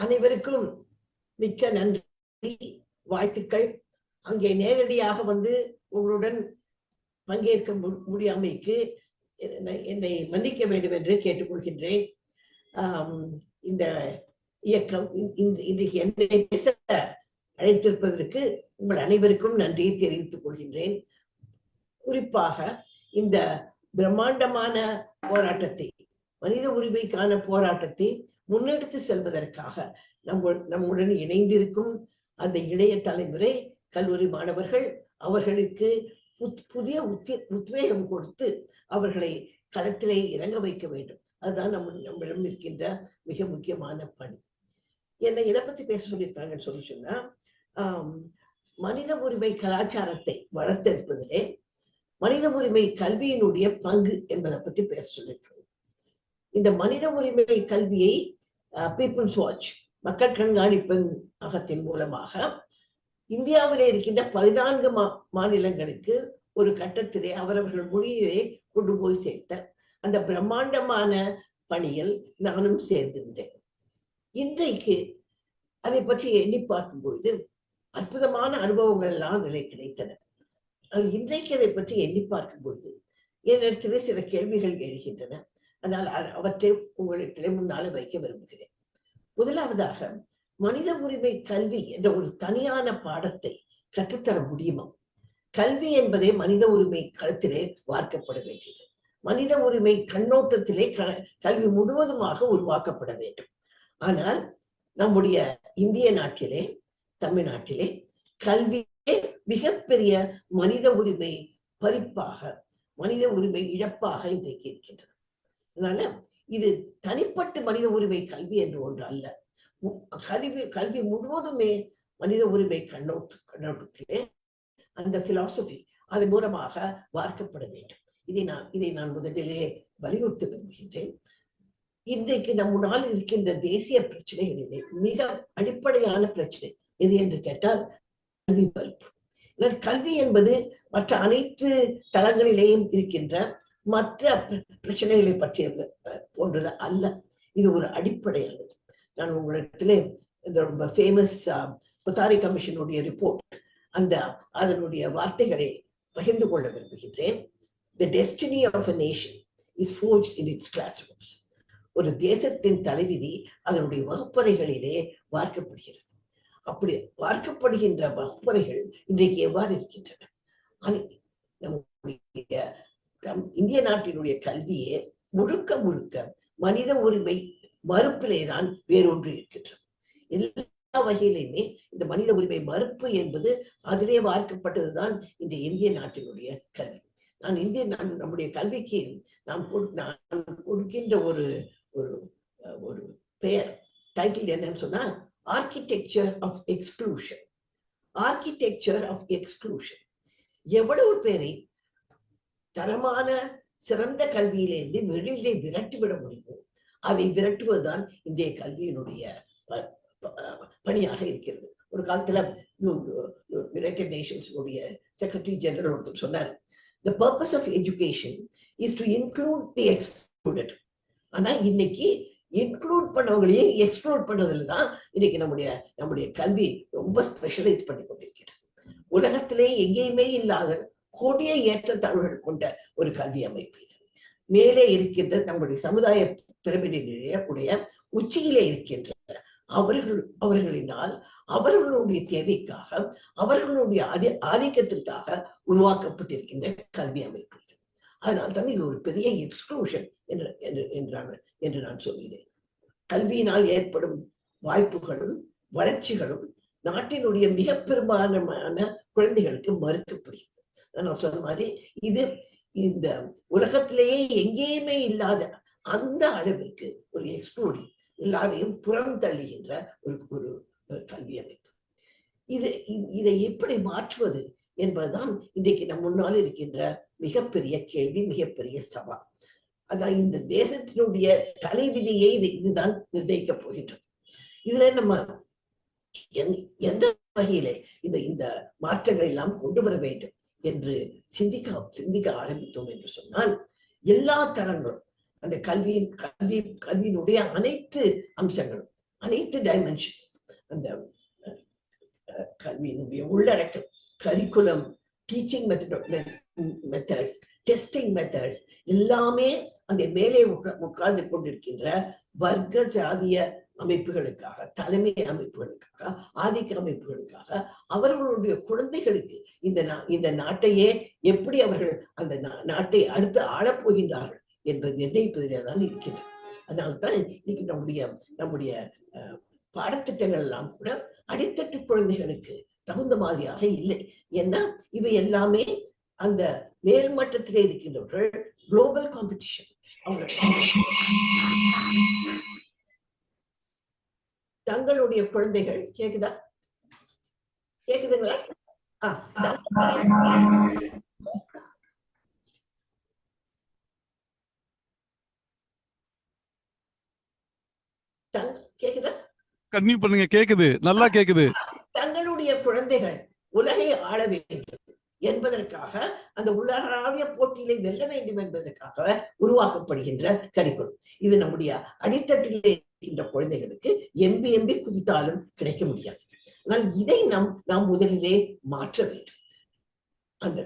அனைவருக்கும் மிக்க நன்றி வாழ்த்துக்கள். அங்கே நேரடியாக வந்து உங்களுடன் பங்கேற்க மு- முடியாமைக்கு என்னை- என்னை மன்னிக்க வேண்டும் என்று கேட்டுக்கொள்கின்றேன். இந்த இயக்கம் இன்றைக்கு என்னை பேச அழைத்திருப்பதற்கு உங்கள் அனைவருக்கும் நன்றியை தெரிவித்துக் கொள்கின்றேன். குறிப்பாக இந்த பிரம்மாண்டமான போராட்டத்தை மனித உரிமைக்கான போராட்டத்தை முன்னெடுத்து செல்வதற்காக நம்ம நம்முடன் இணைந்திருக்கும் அந்த இளைய தலைமுறை கல்லூரி மாணவர்கள் அவர்களுக்கு புத்- புதிய உத்தி உத்வேகம் கொடுத்து அவர்களை களத்திலே இறங்க வைக்க வேண்டும். அதுதான் நம்ம நம்மிடம் இருக்கின்ற மிக முக்கியமான பணி. என்னை இதை பத்தி பேச சொல்லியிருக்காங்கன்னு சொல்லி சொன்னா மனித உரிமை கலாச்சாரத்தை வளர்த்தெடுப்பதிலே மனித உரிமை கல்வியினுடைய பங்கு என்பதை பத்தி பேச சொல்லியிருக்காங்க. இந்த மனித உரிமை கல்வியை பீப்புள்ஸ் வாட்ச் மக்கள் கண்காணிப்பின் அகத்தின் மூலமாக இந்தியாவிலே இருக்கின்ற பதினான்கு மா மாநிலங்களுக்கு ஒரு கட்டத்திலே அவரவர்கள் மொழியிலே கொண்டு போய் சேர்த்த அந்த பிரம்மாண்டமான பணியில் நானும் சேர்ந்திருந்தேன். இன்றைக்கு அதை பற்றி எண்ணி பார்க்கும்பொழுது அற்புதமான அனுபவங்கள் எல்லாம் அதிலே கிடைத்தன. ஆனால் இன்றைக்கு அதை பற்றி எண்ணி பார்க்கும்பொழுது என்னிடத்திலே சில கேள்விகள் எழுகின்றன. ஆனால் அவற்றை உங்களிடத்திலே முன்னால வைக்க விரும்புகிறேன். முதலாவதாக மனித உரிமை கல்வி என்ற ஒரு தனியான பாடத்தை கற்றுத்தர முடியுமா? கல்வி என்பதே மனித உரிமை களத்திலே பார்க்கப்பட வேண்டியது. மனித உரிமை கண்ணோட்டத்திலே க- கல்வி முழுவதுமாக உருவாக்கப்பட வேண்டும். ஆனால் நம்முடைய இந்திய நாட்டிலே தமிழ்நாட்டிலே கல்வியே மிகப்பெரிய மனித உரிமை பறிப்பாக மனித உரிமை இழப்பாக இன்றைக்கு இருக்கின்றது. அதனால இது தனிப்பட்ட மனித உரிமை கல்வி என்று ஒன்று அல்ல. கல்வி கல்வி முழுவதுமே மனித உரிமை கண்ணோட்டு கண்ணோட்டத்திலே அந்த பிலாசபி அதன் மூலமாக பார்க்கப்பட வேண்டும். இதை நான் இதை நான் முதலிலே வலியுறுத்த விரும்புகின்றேன். இன்றைக்கு நம் முன்னால் இருக்கின்ற தேசிய பிரச்சனைகளிலே மிக அடிப்படையான பிரச்சனை எது என்று கேட்டால் கல்வி மறுப்பு கல்வி என்பது மற்ற அனைத்து தளங்களிலேயும் இருக்கின்ற மற்ற பிரச்சனைகளை பற்றியது போன்றது அல்ல. இது ஒரு அடிப்படையானது. நான் உங்களிடத்திலே இந்த ரொம்ப ஃபேமஸ் புத்தாரி கமிஷனுடைய ரிப்போர்ட் அந்த அதனுடைய வார்த்தைகளை பகிர்ந்து கொள்ள விரும்புகின்றேன். The destiny of a nation is forge in its classrooms ஒரு தேசத்தின் தலைவிதி அதனுடைய வகுப்பறைகளிலே வார்க்கப்படுகிறது அப்படி வார்க்கப்படுகின்ற வகுப்பறைகள் இன்றைக்கு எவ்வாறு இருக்கின்றன? நம்முடைய இந்திய நாட்டினுடைய கல்வியே முழுக்க முழுக்க மனித உரிமை மறுப்பிலே தான் வேறொன்று இருக்கின்றது. எல்லா வகையிலுமே இந்த மனித உரிமை மறுப்பு என்பது அதிலே வார்க்கப்பட்டதுதான் இந்த இந்திய நாட்டினுடைய கல்வி. நான் இந்திய நான் நம்முடைய கல்விக்கு நாம் நான் கொடுக்கின்ற ஒரு ஒரு ஒரு பெயர் டைட்டில் என்னன்னு சொன்னா architecture of exclusion architecture of exclusion எவ்வளவு பேரை தரமான சிறந்த கல்வியிலிருந்து வெளியிலே விரட்டிவிட முடியும். அதை விரட்டுவதுதான் இன்றைய கல்வியினுடைய பணியாக இருக்கிறது. ஒரு காலத்துல யுனைடெட் நேஷன்ஸுடைய செக்ரட்டரி ஜெனரல் ஒருத்தர் சொன்னார் the purpose of education is to include the excluded ஆனா இன்னைக்கு இன்க்ளூட் பண்ணவங்களையும் எக்ஸ்ப்ளோர் பண்ணதுல தான் இன்னைக்கு நம்முடைய நம்முடைய கல்வி ரொம்ப ஸ்பெஷலைஸ் பண்ணி கொண்டிருக்கிறது. உலகத்திலே எங்கேயுமே இல்லாத கொடிய ஏற்றத்தாழ்வுகள் கொண்ட ஒரு கல்வி அமைப்பு இது. மேலே இருக்கின்ற நம்முடைய சமுதாய பிரமிடினுடைய உடைய உச்சியிலே இருக்கின்ற அவர்கள் அவர்களினால் அவர்களுடைய தேவைக்காக அவர்களுடைய ஆதி ஆதிக்கத்திற்காக உருவாக்கப்பட்டிருக்கின்ற கல்வி அமைப்பு இது. அதனால் தான் இது ஒரு பெரிய எக்ஸ்க்ளூஷன் என்று என்று என்று நான் சொல்கிறேன். கல்வியினால் ஏற்படும் வாய்ப்புகளும் வளர்ச்சிகளும் நாட்டினுடைய மிக பெரும்பாலான குழந்தைகளுக்கு மறுக்கப்படுகிறது. நான் சொன்ன மாதிரி இது இந்த உலகத்திலேயே எங்கேயுமே இல்லாத அந்த அளவிற்கு ஒரு எக்ஸ்க்ளூடிங் எல்லாரையும் புறம் தள்ளுகின்ற ஒரு ஒரு கல்வி அமைப்பு. இது இதை எப்படி மாற்றுவது என்பதுதான் இன்றைக்கு நம் முன்னால் இருக்கின்ற மிகப்பெரிய கேள்வி மிகப்பெரிய சவால். அதான் இந்த தேசத்தினுடைய தலைவிதியை இது இதுதான் நிர்ணயிக்கப் போகின்றது. இதுல நம்ம எந்த வகையிலே இந்த இந்த மாற்றங்களை எல்லாம் கொண்டு வர வேண்டும்? என்று சிந்திக்க சிந்திக்க ஆரம்பித்தோம் என்று சொன்னால் எல்லா தரங்களும் அந்த கல்வியின் கல்வி கல்வியினுடைய அனைத்து அம்சங்களும் அனைத்து டைமென்ஷன்ஸ் அந்த கல்வியினுடைய உள்ளடக்கம் curriculum teaching methods testing methods எல்லாமே அந்த மேலே உட்கார்ந்து கொண்டிருக்கின்ற வர்க்க ஜாதிய அமைப்புகளுக்காக தலைமை அமைப்புகளுக்காக ஆதிக்க அமைப்புகளுக்காக அவர்களுடைய குழந்தைகளுக்கு இந்த நா- இந்த நாட்டையே எப்படி அவர்கள் அந்த நா- நாட்டை அடுத்து ஆளப் போகின்றார்கள் என்பதை நிர்ணயிப்பதிலே தான் இருக்கிறது. அதனால்தான் இன்னைக்கு நம்முடைய நம்முடைய அஹ், பாடத்திட்டங்கள் எல்லாம் கூட அடித்தட்டு குழந்தைகளுக்கு தகுந்த மாதிரியாக இல்லை. ஏன்னா இவை எல்லாமே அந்த மேல்மட்டத்திலே இருக்கின்றவர்கள் குளோபல் காம்படிஷன் அவர்கள் தங்களுடைய குழந்தைகள். கேக்குதா? கேக்குதுங்களா? கேக்குதா? கன்னியூ பண்ணுங்க கேக்குது. நல்லா கேக்குது. தங்களுடைய குழந்தைகள் உலகை ஆள வேண்டும் என்பதற்காக அந்த உலகளாவிய போட்டியிலே வெல்ல வேண்டும் என்பதற்காக உருவாக்கப்படுகின்ற கரிக்குலம். இது நம்முடைய அடித்தட்டிலே இருக்கின்ற குழந்தைகளுக்கு எம்பி எம்பி குதித்தாலும் கிடைக்க முடியாது. ஆனால் இதை நாம் நாம் முதலிலே மாற்ற வேண்டும். அந்த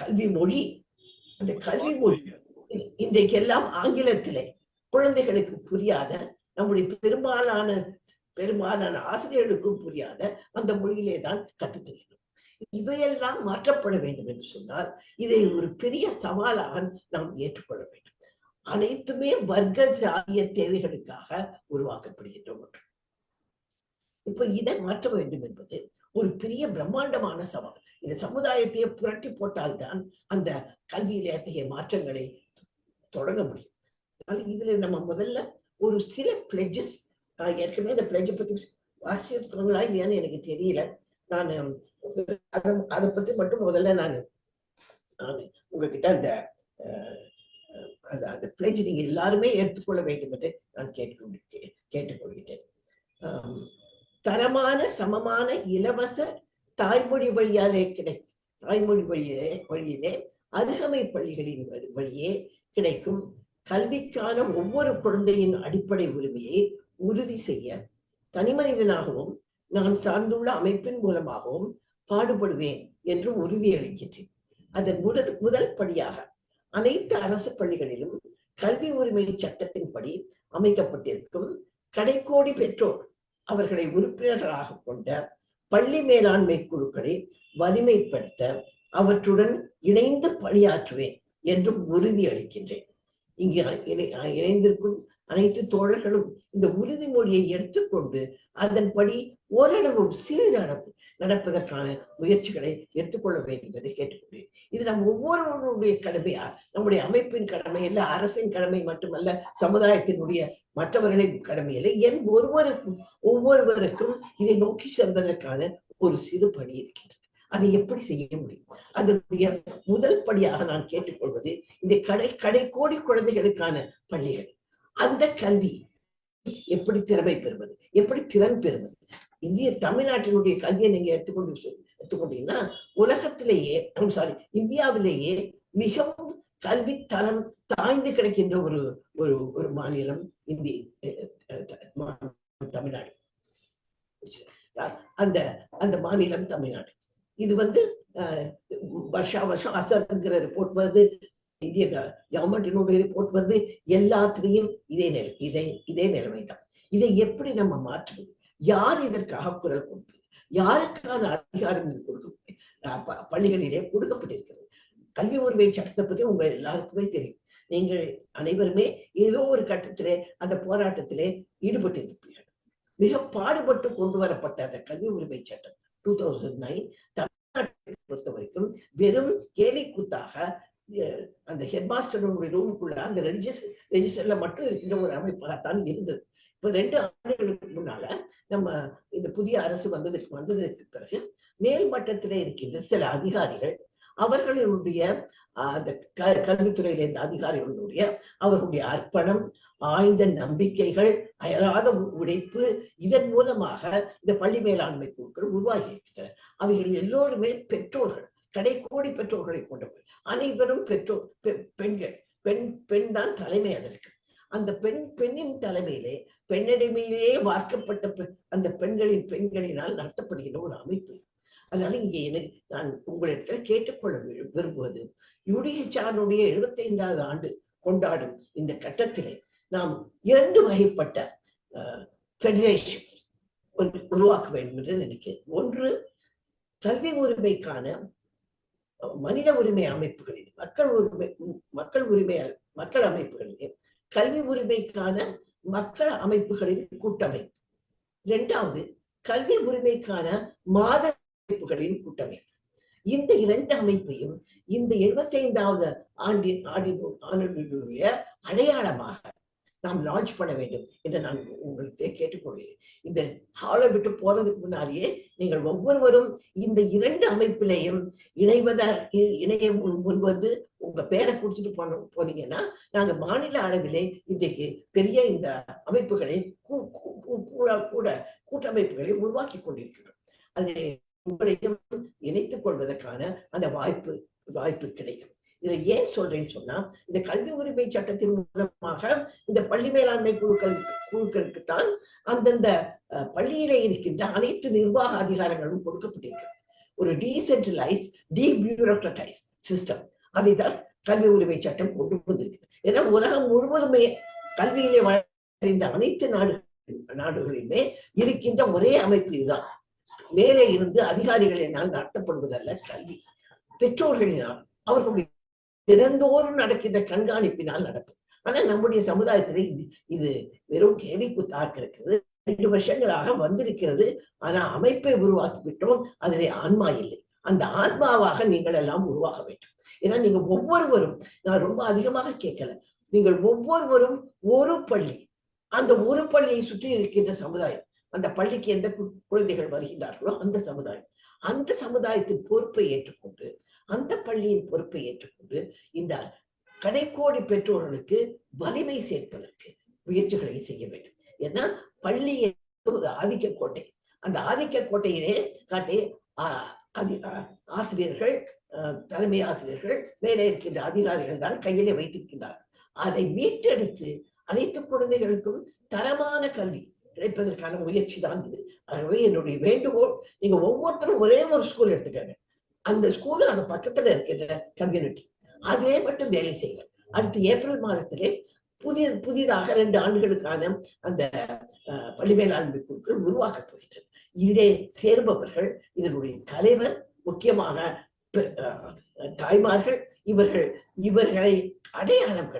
கல்வி மொழி அந்த கல்வி மொழி இன்றைக்கெல்லாம் ஆங்கிலத்திலே குழந்தைகளுக்கு புரியாத நம்முடைய பெரும்பாலான பெரும்பாலான ஆசிரியர்களுக்கும் புரியாத அந்த மொழியிலே தான் கற்றுத்தருகிறோம் இவையெல்லாம் மாற்றப்பட வேண்டும் என்று சொன்னால் இதை ஒரு பெரிய சவாலாக நாம் ஏற்றுக்கொள்ள வேண்டும். அனைத்துமே வர்க்க ஜாதிய தேவைகளுக்காக உருவாக்கப்படுகின்ற ஒன்று. இப்ப இதை மாற்ற வேண்டும் என்பது ஒரு பெரிய பிரம்மாண்டமான சவால். இந்த சமுதாயத்தையே புரட்டி போட்டால்தான் அந்த கல்வியில அத்தகைய மாற்றங்களை தொடங்க முடியும். அதனால இதுல நம்ம முதல்ல ஒரு சில பிளெஜஸ் ஏற்கனவே இந்த பிளெஜ் பத்தி வாசிச்சிருக்காங்களா இல்லையான்னு எனக்கு தெரியல. நான் அதை அதை பத்தி மட்டும் முதல்ல நான் நான் உங்ககிட்ட அந்த அஹ், அந்த பிளேஜ் நீங்கள் எல்லாருமே எடுத்துக்கொள்ள வேண்டும் என்று நான் கேட்டுக்கொண்டு கேட்டுக்கொள்கிறேன். தரமான சமமான இலவச தாய்மொழி வழியாலே கிடை தாய்மொழி வழியிலே வழியிலே அருகமை பள்ளிகளின் வழியே கிடைக்கும் கல்விக்கான ஒவ்வொரு குழந்தையின் அடிப்படை உரிமையை உறுதி செய்ய தனிமனிதனாகவும் நான் சார்ந்துள்ள அமைப்பின் மூலமாகவும் பாடுபடுவேன் என்று உறுதியளிக்கின்றேன். அதன் முதல் முதல் படியாக அனைத்து அரசு பள்ளிகளிலும் கல்வி உரிமை சட்டத்தின்படி அமைக்கப்பட்டிருக்கும் கடைக்கோடி பெற்றோர் அவர்களை உறுப்பினர்களாக கொண்ட பள்ளி மேலாண்மை குழுக்களை வலிமைப்படுத்த அவற்றுடன் இணைந்து பணியாற்றுவேன் என்றும் உறுதியளிக்கின்றேன். இங்கு இணை- இணைந்திருக்கும் அனைத்து தோழர்களும் இந்த உறுதிமொழியை எடுத்துக்கொண்டு அதன்படி ஓரளவு சிறிதளவு நடப்பதற்கான முயற்சிகளை எடுத்துக்கொள்ள வேண்டும் என்று கேட்டுக்கொண்டேன். இது நம் ஒவ்வொருவருடைய கடமையா? நம்முடைய அமைப்பின் கடமை அல்ல அரசின் கடமை மட்டுமல்ல சமுதாயத்தினுடைய மற்றவர்களின் கடமை இல்லை என் ஒருவருக்கும் ஒவ்வொருவருக்கும் இதை நோக்கி செல்வதற்கான ஒரு சிறு பணி இருக்கின்றது. அதை எப்படி செய்ய முடியும்? அதனுடைய முதல் படியாக நான் கேட்டுக்கொள்வது இந்த கடை கடை கோடி குழந்தைகளுக்கான பள்ளிகள். அந்த கல்வி எப்படி திறமை பெறுவது? எப்படி திறன் பெறுவது? இந்திய தமிழ்நாட்டினுடைய கல்வியை நீங்க எடுத்துக்கொண்டு எடுத்துக்கொண்டீங்கன்னா உலகத்திலேயே சாரி இந்தியாவிலேயே மிகவும் கல்வி தரம் தாய்ந்து கிடைக்கின்ற ஒரு ஒரு ஒரு மாநிலம் இந்தி அஹ், தமிழ்நாடு. அந்த அந்த மாநிலம் தமிழ்நாடு. இது வந்து வருஷா வருஷம் அசர்ங்கிற ரிப்போர்ட் வருது. இந்திய கவர்மெண்டினுடைய ரிப்போர்ட் வருது எல்லாத்துலயும் இதே நிலை இதே இதே நிலைமைதான். இதை எப்படி நம்ம மாற்றுவது? யார் இதற்காக குரல் கொடுப்பது? யாருக்கான அதிகாரம் இது கொடுக்க பள்ளிகளிலே கொடுக்கப்பட்டிருக்கிறது. கல்வி உரிமை சட்டத்தை பத்தி உங்க எல்லாருக்குமே தெரியும். நீங்கள் அனைவருமே ஏதோ ஒரு கட்டத்திலே அந்த போராட்டத்திலே ஈடுபட்டு இருப்பீர்கள் மிக பாடுபட்டு கொண்டு வரப்பட்ட அந்த கல்வி உரிமை சட்டம் டூ தௌசண்ட் நைன் தமிழ்நாட்டை பொறுத்த வரைக்கும் வெறும் கேலி கூத்தாக அந்த அந்த ஹெட்மாஸ்டருடைய ரூமுக்குள்ள அந்த ரெஜிஸ் ரெஜிஸ்டர்ல மட்டும் இருக்கின்ற ஒரு அமைப்பாகத்தான் இருந்தது. இப்ப ரெண்டு ஆண்டுகளுக்கு முன்னால நம்ம இந்த புதிய அரசு வந்ததுக்கு வந்ததுக்கு பிறகு மேல் மட்டத்திலே இருக்கின்ற சில அதிகாரிகள் அவர்களுடைய அந்த க- கல்வித்துறையில இருந்த அதிகாரிகளுடைய அவர்களுடைய அர்ப்பணம் ஆழ்ந்த நம்பிக்கைகள் அயராத உழைப்பு இதன் மூலமாக இந்த பள்ளி மேலாண்மை குழுக்கள் உருவாகி இருக்கின்றன. அவைகள் எல்லோருமே பெற்றோர்கள். கடை கோடி பெற்றோர்களை கொண்டவர்கள் அனைவரும் பெற்றோர் பெண்கள் பெண் பெண் தான் தலைமை அதற்கு அந்த பெண் பெண்ணின் தலைமையிலே பெண்ணடிமையிலேயே வார்க்கப்பட்ட அந்த பெண்களின் பெண்களினால் நடத்தப்படுகிற ஒரு அமைப்பு. அதனால இங்கே எனக்கு நான் உங்களிடத்துல கேட்டுக்கொள்ள விரும்புவது விரும்புவது யுடிஹெச்ஆருடைய எழுபத்தைந்தாவது ஆண்டு கொண்டாடும் இந்த கட்டத்திலே நாம் இரண்டு வகைப்பட்ட ஃபெடரேஷன்ஸ் உருவாக்க வேண்டும் என்று நினைக்கிறேன். ஒன்று கல்வி உரிமைக்கான மனித உரிமை அமைப்புகளில் மக்கள் உரிமை மக்கள் உரிமை மக்கள் அமைப்புகளிலே கல்வி உரிமைக்கான மக்கள் அமைப்புகளின் கூட்டமைப்பு. இரண்டாவது கல்வி உரிமைக்கான மாத அமைப்புகளின் கூட்டமைப்பு. இந்த இரண்டு அமைப்பையும் இந்த எழுபத்தி ஐந்தாவது ஆண்டின் ஆண்டின் ஆண்டினுடைய அடையாளமாக நாம் லான்ச் பண்ண வேண்டும் என்று நான் உங்களுக்கு கேட்டுக்கொள்கிறேன். இந்த ஹாலை விட்டு போறதுக்கு முன்னாலேயே நீங்கள் ஒவ்வொருவரும் இந்த இரண்டு அமைப்பிலையும் இணைவதால் இணைய முன் முன் வந்து உங்க பேரை கொடுத்துட்டு போன போனீங்கன்னா நாங்க மாநில அளவிலே இன்றைக்கு பெரிய இந்த அமைப்புகளை கூ- கூ- கூ- கூட கூட கூட்டமைப்புகளை உருவாக்கி கொண்டிருக்கிறோம். அதில் உங்களையும் இணைத்துக் கொள்வதற்கான அந்த வாய்ப்பு வாய்ப்பு கிடைக்கும். இதை ஏன் சொல்றேன்னு சொன்னா இந்த கல்வி உரிமை சட்டத்தின் மூலமாக இந்த பள்ளி மேலாண்மை குழுக்கள் குழுக்களுக்கு தான் அந்தந்த பள்ளியிலே இருக்கின்ற அனைத்து நிர்வாக அதிகாரங்களும் கொடுக்கப்பட்டிருக்கிறது ஒரு டீசென்ட்ரலைஸ் டீபியூரோக்ரட்டைஸ் சிஸ்டம் அதை தான் கல்வி உரிமை சட்டம் கொண்டு வந்திருக்கு. ஏன்னா உலகம் முழுவதுமே கல்வியிலே வளர்ந்த அனைத்து நாடு நாடுகளிலுமே இருக்கின்ற ஒரே அமைப்பு இதுதான். மேலே இருந்து அதிகாரிகளினால் நடத்தப்படுவதல்ல கல்வி. பெற்றோர்களினால் அவர்களுடைய தினந்தோறும் நடக்கின்ற கண்காணிப்பினால் நடக்கும். ஆனா நம்முடைய சமுதாயத்திலே இது இது வெறும் கேலி இருக்கிறது. ரெண்டு வருஷங்களாக வந்திருக்கிறது. ஆனா அமைப்பை உருவாக்கி விட்டோம். அதிலே ஆன்மா இல்லை. அந்த ஆன்மாவாக நீங்கள் எல்லாம் உருவாக வேண்டும். ஏன்னா நீங்க ஒவ்வொருவரும் நான் ரொம்ப அதிகமாக கேட்கல. நீங்கள் ஒவ்வொருவரும் ஒரு பள்ளி அந்த ஒரு பள்ளியை சுற்றி இருக்கின்ற சமுதாயம் அந்த பள்ளிக்கு எந்த கு- குழந்தைகள் வருகின்றார்களோ அந்த சமுதாயம் அந்த சமுதாயத்தின் பொறுப்பை ஏற்றுக்கொண்டு அந்த பள்ளியின் பொறுப்பை ஏற்றுக்கொண்டு இந்த கடைக்கோடி பெற்றோர்களுக்கு வலிமை சேர்ப்பதற்கு முயற்சிகளை செய்ய வேண்டும். ஏன்னா பள்ளி என்பது ஒரு ஆதிக்க கோட்டை. அந்த ஆதிக்க கோட்டையிலே காட்டி ஆசிரியர்கள் தலைமை ஆசிரியர்கள் மேலே இருக்கின்ற அதிகாரிகள் தான் கையிலே வைத்திருக்கின்றார்கள். அதை மீட்டெடுத்து அனைத்து குழந்தைகளுக்கும் தரமான கல்வி கிடைப்பதற்கான முயற்சி தான் இது. ஆகவே என்னுடைய வேண்டுகோள் நீங்க ஒவ்வொருத்தரும் ஒரே ஒரு ஸ்கூல் எடுத்துக்கங்க. அந்த ஸ்கூல் அந்த பக்கத்துல இருக்கிற கம்யூனிட்டி அதிலே மட்டும் வேலை செய்யுங்கள் அடுத்து ஏப்ரல் மாதத்திலே புதிய புதிதாக ரெண்டு ஆண்டுகளுக்கான அந்த பள்ளி மேலாண்மை குழுக்கள் உருவாக்கப் போகின்றன. இதிலே சேர்பவர்கள் இதனுடைய தலைவர் முக்கியமாக தாய்மார்கள் இவர்கள் இவர்களை அடையாளம்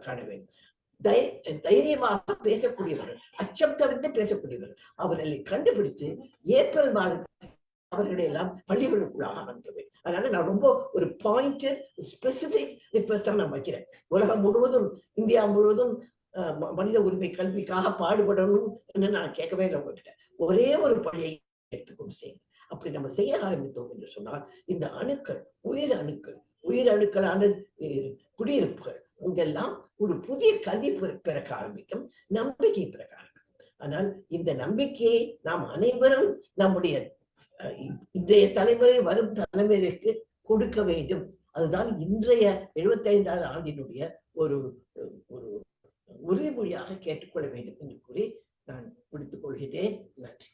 காண வேண்டும். தை- தைரியமாக பேசக்கூடியவர்கள் அச்சம் தவிர்த்து பேசக்கூடியவர்கள் அவர்களை கண்டுபிடித்து ஏப்ரல் மாதத்தில் அவர்களை எல்லாம் பள்ளிகளுக்குள்ளாக அனுப்புவேன் அதனால நான் ரொம்ப ஒரு பாயிண்டட் ஸ்பெசிபிக் ரிக்வெஸ்டா நான் வைக்கிறேன். உலகம் முழுவதும் இந்தியா முழுவதும் மனித உரிமை கல்விக்காக பாடுபடணும் நான் கேட்கவே இல்லை உங்ககிட்ட. ஒரே ஒரு பள்ளியை எடுத்துக்கொண்டு செய்யுங்க. அப்படி நம்ம செய்ய ஆரம்பித்தோம் என்று சொன்னால் இந்த அணுக்கள் உயிர் அணுக்கள் உயிர் அணுக்களான குடியிருப்புகள் இங்கெல்லாம் ஒரு புதிய கல்வி பிறக்க ஆரம்பிக்கும் நம்பிக்கை பிறக்க ஆரம்பிக்கும். ஆனால் இந்த நம்பிக்கையை நாம் அனைவரும் நம்முடைய இன்றைய தலைமுறை வரும் தலைமுறைக்கு கொடுக்க வேண்டும். அதுதான் இன்றைய எழுபத்தைந்தாவது ஆண்டினுடைய ஒரு ஒரு உறுதிமொழியாக கேட்டுக்கொள்ள வேண்டும் என்று கூறி நான் முடித்துக் கொள்கிறேன். நன்றி.